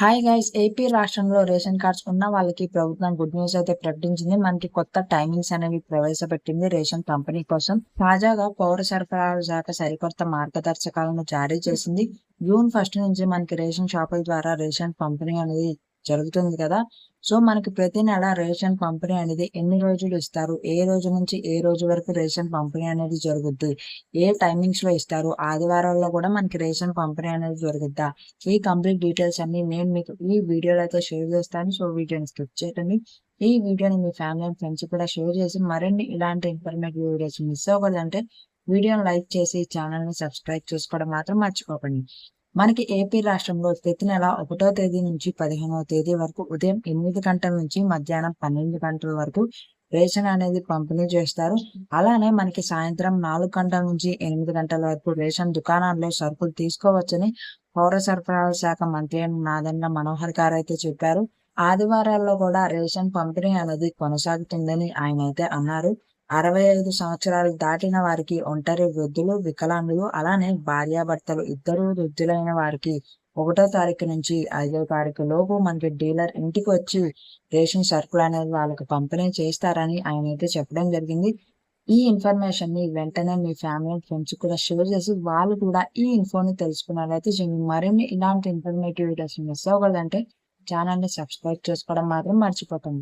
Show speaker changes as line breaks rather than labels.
Hi guys AP రాష్ట్రంలో ration cards ఉన్న వాళ్ళకి ప్రభుత్వం గుడ్ న్యూస్ అయితే ప్రకటించింది. మనకి కొత్త టైమింగ్స్ అనేవి ప్రవేశపెట్టింది రేషన్ పంపిణీ కోసం. తాజాగా పౌర సరఫరాల శాఖ సరికొత్త మార్గదర్శకాలను జారీ చేసింది. జూన్ ఫస్ట్ నుంచి మనకి రేషన్ షాపుల ద్వారా రేషన్ పంపిణీ అనేది జరుగుతుంది కదా. సో మనకి ప్రతి నెల రేషన్ పంపిణీ అనేది ఎన్ని రోజులు ఇస్తారు? ఏ రోజు నుంచి ఏ రోజు వరకు రేషన్ పంపిణీ అనేది జరుగుద్ది? ఏ టైమింగ్స్లో ఇస్తారు? ఆదివారాల్లో కూడా మనకి రేషన్ పంపిణీ అనేది జరుగుద్దా? ఈ కంప్లీట్ డీటెయిల్స్ అన్ని నేను మీకు ఈ వీడియోలో అయితే షేర్ చేస్తాను. సో వీడియోని స్కిప్ చేయండి ఈ వీడియోని మీ ఫ్యామిలీ అండ్ ఫ్రెండ్స్ కూడా షేర్ చేసి మరిన్ని ఇలాంటి ఇన్ఫర్మేటివ్ వీడియోస్ మిస్ అవ్వకూడదంటే వీడియోని లైక్ చేసి ఛానల్ని సబ్స్క్రైబ్ చేసుకోవడం మాత్రం మర్చిపోకండి. మనకి ఏపీ రాష్ట్రంలో ప్రతి నెల ఒకటో తేదీ నుంచి పదిహేనవ తేదీ వరకు ఉదయం ఎనిమిది గంటల నుంచి మధ్యాహ్నం పన్నెండు గంటల వరకు రేషన్ అనేది పంపిణీ చేస్తారు. అలానే మనకి సాయంత్రం నాలుగు గంటల నుంచి ఎనిమిది గంటల వరకు రేషన్ దుకాణాల్లో సరుకులు తీసుకోవచ్చని పౌర సరఫరాల శాఖ మంత్రి నాదన్న మనోహర్ గారు అయితే చెప్పారు. ఆదివారాల్లో కూడా రేషన్ పంపిణీ అనేది కొనసాగుతుందని ఆయన అయితే అన్నారు. అరవై ఐదు సంవత్సరాలు దాటిన వారికి ఒంటరి వృద్ధులు వికలాంగులు అలానే భార్యాభర్తలు ఇద్దరు వృద్ధులైన వారికి ఒకటో తారీఖు నుంచి ఐదో తారీఖు లోపు మనకి డీలర్ ఇంటికి వచ్చి రేషన్ సరుకులు అనేది వాళ్ళకి పంపిణీ చేస్తారని ఆయన అయితే చెప్పడం జరిగింది. ఈ ఇన్ఫర్మేషన్ని వెంటనే మీ ఫ్యామిలీ ఫ్రెండ్స్ కూడా షేర్ చేసి వాళ్ళు కూడా ఈ ఇన్ఫోని తెలుసుకున్నట్లయితే మరిన్ని ఇలాంటి ఇన్ఫర్మేటివ్ వీడియోస్ మిస్ అవ్వకూడదంటే ఛానల్ని సబ్స్క్రైబ్ చేసుకోవడం మాత్రం మర్చిపోకండి.